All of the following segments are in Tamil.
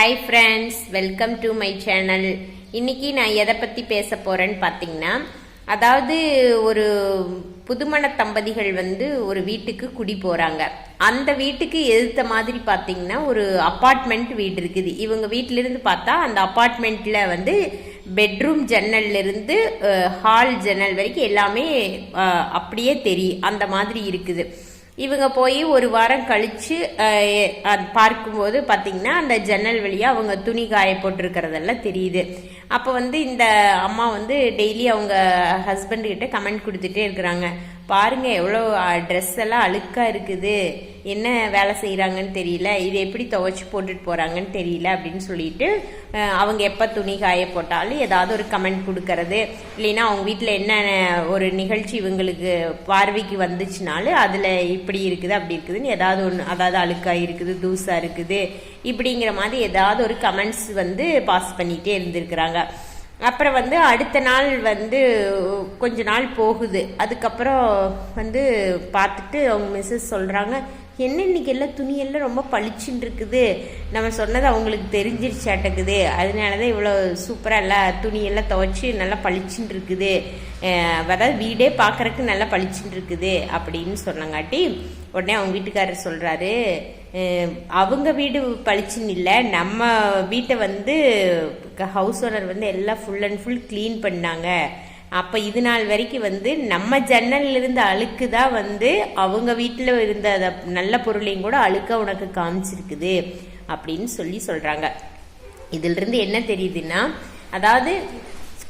Hi friends welcome to my channel இன்னைக்கு நான் எதை பற்றி பேச போகிறேன்னு பார்த்தீங்கன்னா அதாவது ஒரு புதுமண தம்பதிகள் வந்து ஒரு வீட்டுக்கு குடி போகிறாங்க அந்த வீட்டுக்கு எதிர்த்த மாதிரி பார்த்தீங்கன்னா ஒரு அப்பார்ட்மெண்ட் வீடு இருக்குது. இவங்க வீட்டிலிருந்து பார்த்தா அந்த அப்பார்ட்மெண்ட்டில் வந்து பெட்ரூம் ஜன்னல்ல இருந்து ஹால் ஜன்னல் வரைக்கும் எல்லாமே அப்படியே தெரியும் அந்த மாதிரி இருக்குது. இவங்க போய் ஒரு வாரம் கழிச்சு அஹ், பார்க்கும்போது பார்த்தீங்கன்னா அந்த ஜன்னல் வழியாக அவங்க துணி காய போட்டிருக்கிறதெல்லாம் தெரியுது. அப்போ வந்து இந்த அம்மா வந்து டெய்லி அவங்க ஹஸ்பண்ட் கிட்ட கமெண்ட் கொடுத்துட்டே இருக்கிறாங்க. பாருங்க எவ்வளோ ட்ரெஸ் எல்லாம் அழுக்காக இருக்குது. என்ன வேலை செய்கிறாங்கன்னு தெரியல. இது எப்படி துவைச்சி போட்டுட்டு போகிறாங்கன்னு தெரியல அப்படின்னு சொல்லிட்டு அவங்க எப்போ துணி காய போட்டாலும் ஏதாவது ஒரு கமெண்ட் கொடுக்கறது. இல்லைன்னா அவங்க வீட்டில் என்ன ஒரு நிகழ்ச்சி இவங்களுக்கு பார்வைக்கு வந்துச்சுனாலும் அதில் இப்படி இருக்குது அப்படி இருக்குதுன்னு ஏதாவது ஒன்று அதாவது அழுக்காக இருக்குது தூசாக இருக்குது இப்படிங்கிற மாதிரி ஏதாவது ஒரு கமெண்ட்ஸ் வந்து பாஸ் பண்ணிகிட்டே இருந்திருக்கிறாங்க. அப்புறம் வந்து அடுத்த நாள் வந்து கொஞ்ச நாள் போகுது. அதுக்கப்புறம் வந்து பார்த்துட்டு அவங்க மிஸ்ஸஸ் சொல்கிறாங்க என்ன இன்னைக்கு எல்லாம் துணியெல்லாம் ரொம்ப பளிச்சுன்னு இருக்குது? நம்ம சொன்னது அவங்களுக்கு தெரிஞ்சிருச்சாட்டக்குது அதனால தான் இவ்வளோ சூப்பராக எல்லாம் துணியெல்லாம் துவைச்சி நல்லா பளிச்சுன்னு இருக்குது. அதாவது வீடே பார்க்குறக்கு நல்லா பளிச்சுன்னு இருக்குது அப்படின்னு சொன்னங்காட்டி உடனே அவங்க வீட்டுக்காரர் சொல்கிறாரு அவங்க வீடு பளிச்சுன்னு இல்லை நம்ம வீட்டை வந்து ஹவுஸ் ஓனர் வந்து எல்லாம் ஃபுல் அண்ட் ஃபுல் க்ளீன் பண்ணாங்க. அப்போ இது நாள் வரைக்கும் வந்து நம்ம ஜன்னல்ல இருந்த அழுக்கு தான் வந்து அவங்க வீட்டில் இருந்த அதை நல்ல பொருளையும் கூட அழுக்க உனக்கு காமிச்சிருக்குது அப்படின்னு சொல்லி சொல்கிறாங்க இதிலிருந்து என்ன தெரியுதுன்னா அதாவது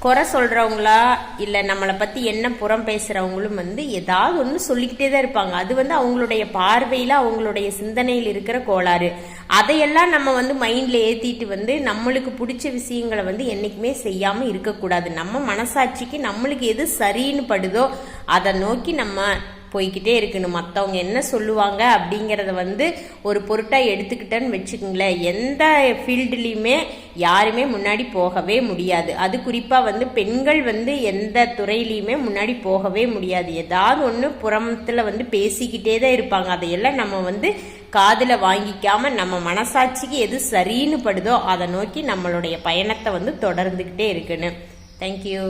குறை சொல்கிறவங்களா இல்லை நம்மளை பற்றி என்ன புறம் பேசுகிறவங்களும் வந்து ஏதாவது ஒன்று சொல்லிக்கிட்டே தான் இருப்பாங்க. அது வந்து அவங்களுடைய பார்வையில் அவங்களுடைய சிந்தனையில் இருக்கிற கோளாறு. அதையெல்லாம் நம்ம வந்து மைண்டில் ஏற்றிட்டு வந்து நம்மளுக்கு பிடிச்ச விஷயங்களை வந்து என்றைக்குமே செய்யாமல் இருக்கக்கூடாது. நம்ம மனசாட்சிக்கு நம்மளுக்கு எது சரின்னு படுதோ அதை நோக்கி நம்ம போய்கிட்டே இருக்கணும். மற்றவங்க என்ன சொல்லுவாங்க அப்படிங்கிறத வந்து ஒரு பொருட்டாக எடுத்துக்கிட்டேன்னு வச்சுக்கோங்களேன். எந்த ஃபீல்டுலேயுமே யாருமே முன்னாடி போகவே முடியாது. அது குறிப்பாக வந்து பெண்கள் வந்து எந்த துறையிலையுமே முன்னாடி போகவே முடியாது. ஏதாவது ஒன்று புறத்தில் வந்து பேசிக்கிட்டே தான் இருப்பாங்க. அதையெல்லாம் நம்ம வந்து காதில் வாங்கிக்காம நம்ம மனசாட்சிக்கு எது சரின்னு படுதோ அதை நோக்கி நம்மளுடைய பயணத்தை வந்து தொடர்ந்துக்கிட்டே இருக்கணும். தேங்க்யூ